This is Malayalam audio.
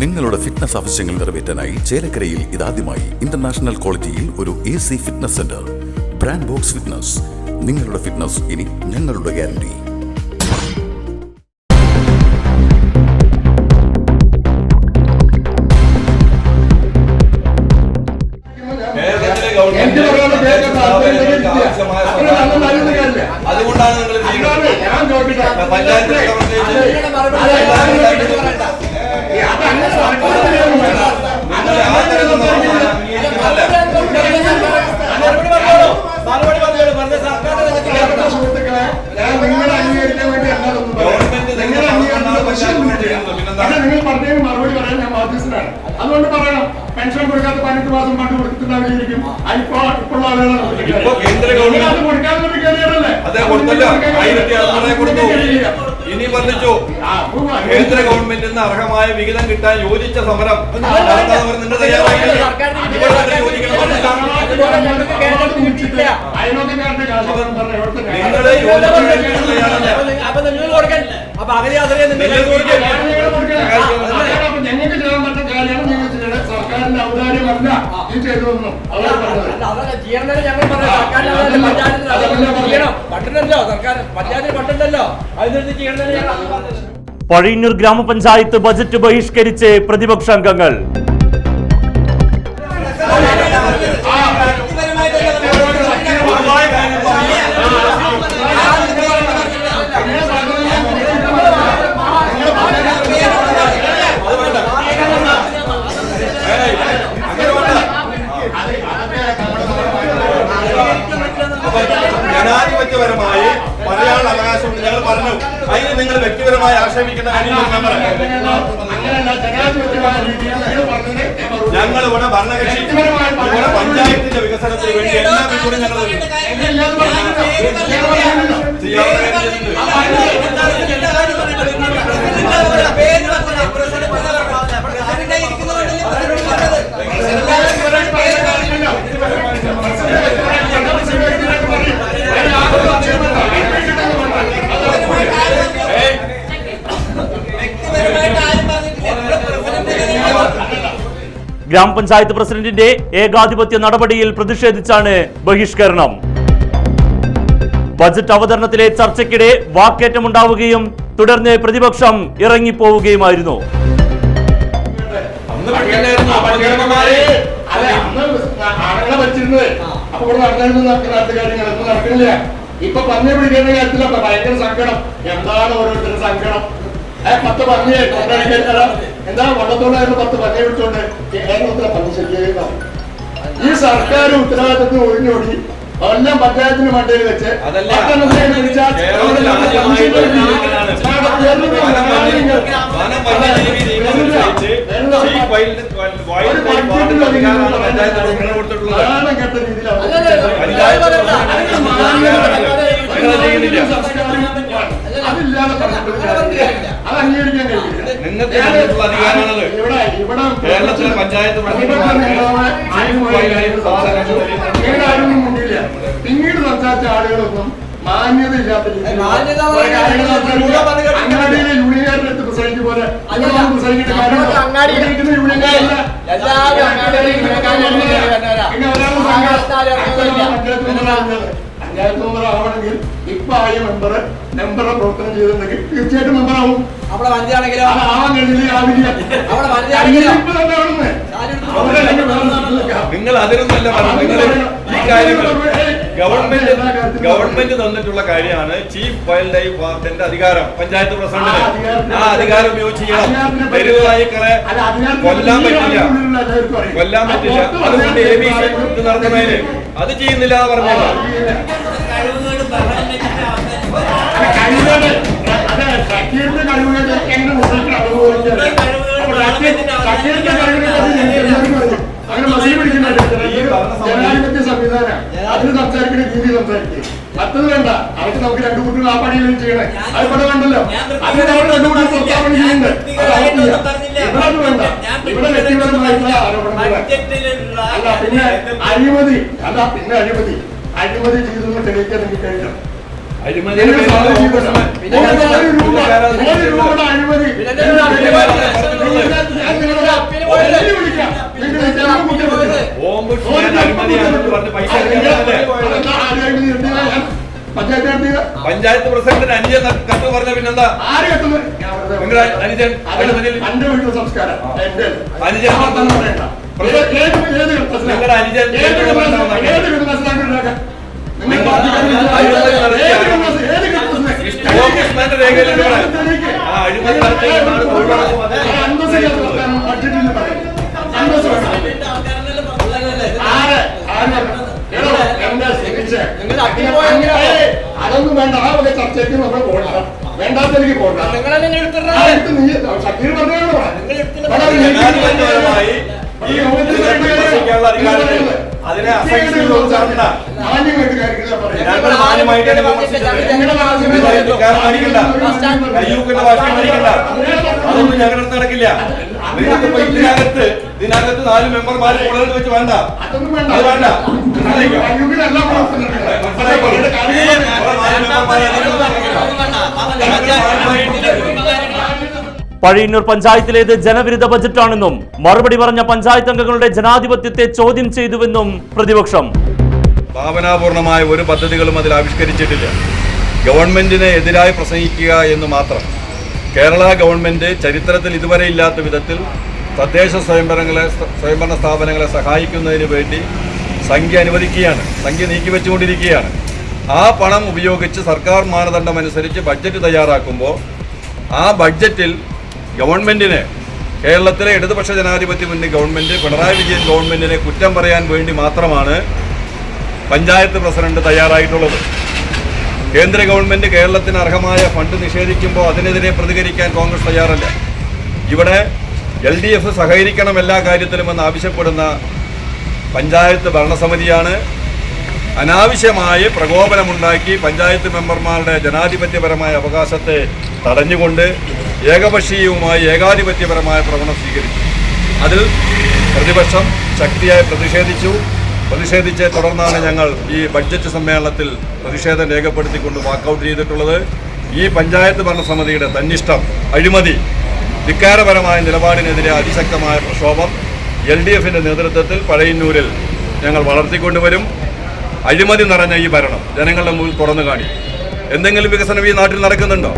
നിങ്ങളുടെ ഫിറ്റ്നസ് ആവശ്യങ്ങൾ നിറവേറ്റാനായി ചേലക്കരയിൽ ഇതാദ്യമായി ഇന്റർനാഷണൽ ക്വാളിറ്റിയിൽ ഒരു A C fitness centre brand box fitness നിങ്ങളുടെ ഫിറ്റ്നസ് ഇനി ഞങ്ങളുടെ ഗ്യാരണ്ടി പക്ഷേ നിങ്ങൾ പറഞ്ഞതിന് മറുപടി പറയാൻ ഞാൻ ബാധ്യസ്ഥനാണ്. അതുകൊണ്ട് പറയണം പെൻഷൻ കൊടുക്കാത്ത പതിനെട്ട് മാസം പണ്ട് കൊടുത്തിട്ടുണ്ടാവില്ലായിരിക്കും. അതിപ്പോ ഇപ്പോഴുള്ള ആളുകളാണ് അത് കൊടുക്കാതെ ഇനി വർദ്ധിച്ചു കേന്ദ്ര അർഹമായ വിഹിതം കിട്ടാൻ യോജിച്ച സമരം. നിങ്ങൾ തയ്യാറായില്ല നിങ്ങളെ അപ്പൊ നിങ്ങൾ കൊടുക്കാൻ അപ്പൊ അകലെ അതിരെ നിങ്ങൾ പറഞ്ഞത്. പഴയന്നൂർ ഗ്രാമപഞ്ചായത്ത് ബജറ്റ് ബഹിഷ്കരിച്ച് പ്രതിപക്ഷാംഗങ്ങൾ ഞങ്ങൾ ഇവിടെ ഭരണകക്ഷി ഇവിടെ പഞ്ചായത്തിന്റെ വികസനത്തിന് വേണ്ടി എല്ലാ പിന്തുണയും ഞങ്ങൾ. ഗ്രാമപഞ്ചായത്ത് പ്രസിഡന്റിന്റെ ഏകാധിപത്യ നടപടിയിൽ പ്രതിഷേധിച്ചാണ് ബഹിഷ്കരണം. ബജറ്റ് അവതരണത്തിലെ ചർച്ചയ്ക്കിടെ വാക്കേറ്റമുണ്ടാവുകയും തുടർന്ന് പ്രതിപക്ഷം ഇറങ്ങിപ്പോവുകയുമായിരുന്നു. അപ്പൊ ഇവിടെ കാര്യങ്ങൾ ഇപ്പൊ നടക്കുന്നില്ല. ഇപ്പൊ പന്നി പിടിക്കേണ്ട കാര്യത്തിലൊക്കെ ഭയങ്കര സങ്കടം. എന്താണ് ഓരോരുത്തരുടെ സങ്കടം? പത്ത് പന്നി കൊണ്ടടിക്കാൻ എന്താ വള്ളത്തോടായിരുന്നു പത്ത് പന്നി പിടിച്ചോണ്ട് കേരളത്തിലെ പന്നി ശരിയായിരുന്നു ഈ സർക്കാർ ഉത്തരവാദിത്തത്തിന് ഒഴിഞ്ഞോടി എല്ലാം പഞ്ചായത്തിന് മണ്ടയിൽ വെച്ച് അതല്ല. പത്തെണ്ണത്തിന് നിങ്ങൾക്ക് തന്നിട്ടുള്ള അധികാരമാണത്. കേരളത്തിലെ പഞ്ചായത്ത് പിന്നീട് സംസാരിച്ച ആളുകളൊന്നും മാന്യത ഇല്ലാത്ത രീതിയിൽ മാന്യത കുറെ കാര്യങ്ങൾ സംസാരിക്കുക. യൂണിയൻ പറഞ്ഞു കേട്ടിട്ടില്ല. അങ്ങാടിയിലെ യൂണിയൻകാരുടെ അടുത്ത് പ്രസംഗിച്ച പോലെ അങ്ങനെ അങ്ങാടിയിൽ യൂണിയൻകാരാണ് വരുന്നവരാ. പിന്നെ ഒരാൾ. പഞ്ചായത്ത്. പഞ്ചായത്ത് മെമ്പർ ആവണമെങ്കിൽ ഇപ്പൊ ആയ മെമ്പർ മെമ്പറെ പ്രവർത്തനം ചെയ്തിട്ടുണ്ടെങ്കിൽ തീർച്ചയായിട്ടും മെമ്പറാവും അവിടെ വനിതയാണെങ്കിലോ അത് ആവാൻ കഴിഞ്ഞില്ല ആവില്ല അവിടെ വനിതയാണെങ്കിലോ ഇപ്പൊ തന്നെ. നിങ്ങൾ അതിനൊന്നല്ല പറഞ്ഞു നിങ്ങൾ ഗവൺമെന്റ് ഗവൺമെന്റ് തന്നിട്ടുള്ള കാര്യമാണ് ചീഫ് വൈൽഡ് ലൈഫ് വാർഡിന്റെ അധികാരം പഞ്ചായത്ത് പ്രസിഡന്റിന്. ആ അധികാരം ഉപയോഗിച്ച് ചെയ്യണം തെരുവ് നായ്ക്കളെ കൊല്ലാൻ പറ്റില്ല. കൊല്ലാൻ പറ്റില്ല. അതുകൊണ്ട് എ ബി സി ഇത് നടത്തുന്നതിന് അത് ചെയ്യുന്നില്ല എന്ന് ഈ പറഞ്ഞ അതെ ഷക്കീറിന്റെ കഴിവുകേട് എങ്ങനെ മുസ്ലിം അനുഭവിച്ചത് അപ്പൊ ഷക്കീർ- ഷക്കീറിന്റെ കഴിവുകേട് അങ്ങനെ മസീ പിടിക്കുന്നുണ്ട് സംവിധാനം അതിന് സംസാരിക്കുന്ന രീതി സംസാരിക്കും. മറ്റത് വേണ്ട. അവർക്ക് നമുക്ക് രണ്ടു കുട്ടികൾ ആ പണിയിലും ചെയ്യണേ. അത് ഇവിടെ വേണ്ടല്ലോ. അതിന് നമ്മൾ രണ്ടു കുട്ടികൾ പ്രസ്താവന ചെയ്യുന്നുണ്ട്. ഇവിടെ വേണ്ട. ഇവിടെ വ്യക്തിപരമായിട്ടുള്ള ആരോപണങ്ങൾ അല്ല പിന്നെ അഴിമതി. അല്ല പിന്നെ അഴിമതി. അഴിമതി ചെയ്തെന്ന് തെളിയിക്കാൻ എനിക്ക് കഴിയണം അഴിമതി അഴിമതി. പഞ്ചായത്ത് പ്രസിഡന്റിന് അനുജൻ കത്ത് പറഞ്ഞ പിന്നെന്താ? നിങ്ങളുടെ അനുജൻ എന്റെ വീട്ടിലെ സംസ്കാരം. അനുജൻ ആ? നിങ്ങളുടെ അനുജൻ ഏത് അഴിമതി നടത്തിയ- അതൊന്നും വേണ്ട. ആ വക ചർച്ചയ്ക്ക് നമ്മൾ പോകണ്ട. പോകണ്ട ആ, എടുത്ത് നീ ഷക്കീർ അധികാരത്തിൽ അതിനെ കയ്യൂക്കിന്റെ ഭാഷ കാണിക്കണ്ട അതൊന്നും ഞങ്ങളുടെ അടുത്ത് നടക്കില്ല ഇതിനകത്ത് ഇതിനകത്ത് നാല് മെമ്പർമാർ കൂടുതൽ വെച്ച് വേണ്ട. അതൊന്നും വേണ്ട. അത് വേണ്ട. പഴയന്നൂർ പഞ്ചായത്തിലേത് ജനവിരുദ്ധ ബജറ്റാണെന്നും മറുപടി പറഞ്ഞ പഞ്ചായത്ത് അംഗങ്ങളുടെ ജനാധിപത്യത്തെ ചോദ്യം ചെയ്തുവെന്നും പ്രതിപക്ഷം. ഭാവനാപൂർണമായ ഒരു പദ്ധതികളും അതിൽ ആവിഷ്കരിച്ചിട്ടില്ല. ഗവൺമെന്റിനെ എതിരായി പ്രസംഗിക്കുക എന്ന് മാത്രം. കേരള ഗവൺമെന്റ് ചരിത്രത്തിൽ ഇതുവരെ ഇല്ലാത്ത വിധത്തിൽ തദ്ദേശ സ്വയംഭരണങ്ങളെ സ്വയംഭരണ സ്ഥാപനങ്ങളെ സഹായിക്കുന്നതിന് വേണ്ടി സംഖ്യ അനുവദിക്കുകയാണ്. സംഖ്യ നീക്കി നീക്കിവെച്ചുകൊണ്ടിരിക്കുകയാണ് ആ പണം ഉപയോഗിച്ച് സർക്കാർ മാനദണ്ഡം അനുസരിച്ച് ബഡ്ജറ്റ് തയ്യാറാക്കുമ്പോൾ ആ ബഡ്ജറ്റിൽ ഗവൺമെന്റിന് കേരളത്തിലെ ഇടതുപക്ഷ ജനാധിപത്യ മുന്നണി ഗവൺമെന്റ് പിണറായി വിജയൻ ഗവൺമെന്റിനെ കുറ്റം പറയാൻ വേണ്ടി മാത്രമാണ് പഞ്ചായത്ത് പ്രസിഡന്റ് തയ്യാറായിട്ടുള്ളത്. കേന്ദ്ര ഗവൺമെന്റ് കേരളത്തിന് അർഹമായ ഫണ്ട് നിഷേധിക്കുമ്പോൾ അതിനെതിരെ പ്രതികരിക്കാൻ കോൺഗ്രസ് തയ്യാറല്ല. ഇവിടെ എൽ ഡി എഫ് സഹകരിക്കണം എല്ലാ കാര്യത്തിലുമെന്ന് ആവശ്യപ്പെടുന്ന പഞ്ചായത്ത് ഭരണസമിതിയാണ്. അനാവശ്യമായി പ്രകോപനമുണ്ടാക്കി പഞ്ചായത്ത് മെമ്പർമാരുടെ ജനാധിപത്യപരമായ അവകാശത്തെ തടഞ്ഞുകൊണ്ട് ഏകപക്ഷീയവുമായി ഏകാധിപത്യപരമായ പ്രവണത സ്വീകരിച്ചു. അതിൽ പ്രതിപക്ഷം ശക്തിയായി പ്രതിഷേധിച്ചു. പ്രതിഷേധിച്ച് തുടർന്നാണ് ഞങ്ങൾ ഈ ബഡ്ജറ്റ് സമ്മേളനത്തിൽ പ്രതിഷേധം രേഖപ്പെടുത്തിക്കൊണ്ട് വാക്കൗട്ട് ചെയ്തിട്ടുള്ളത്. ഈ പഞ്ചായത്ത് ഭരണസമിതിയുടെ തന്നിഷ്ടം അഴിമതി ധിക്കാരപരമായ നിലപാടിനെതിരെ അതിശക്തമായ പ്രക്ഷോഭം എൽ ഡി എഫിന്റെ നേതൃത്വത്തിൽ പഴയന്നൂരിൽ ഞങ്ങൾ വളർത്തിക്കൊണ്ടുവരും. അഴിമതി നിറഞ്ഞ ഈ ഭരണം ജനങ്ങളുടെ മുമ്പിൽ തുറന്നു കാണി എന്തെങ്കിലും വികസനം ഈ നാട്ടിൽ നടക്കുന്നുണ്ടോ?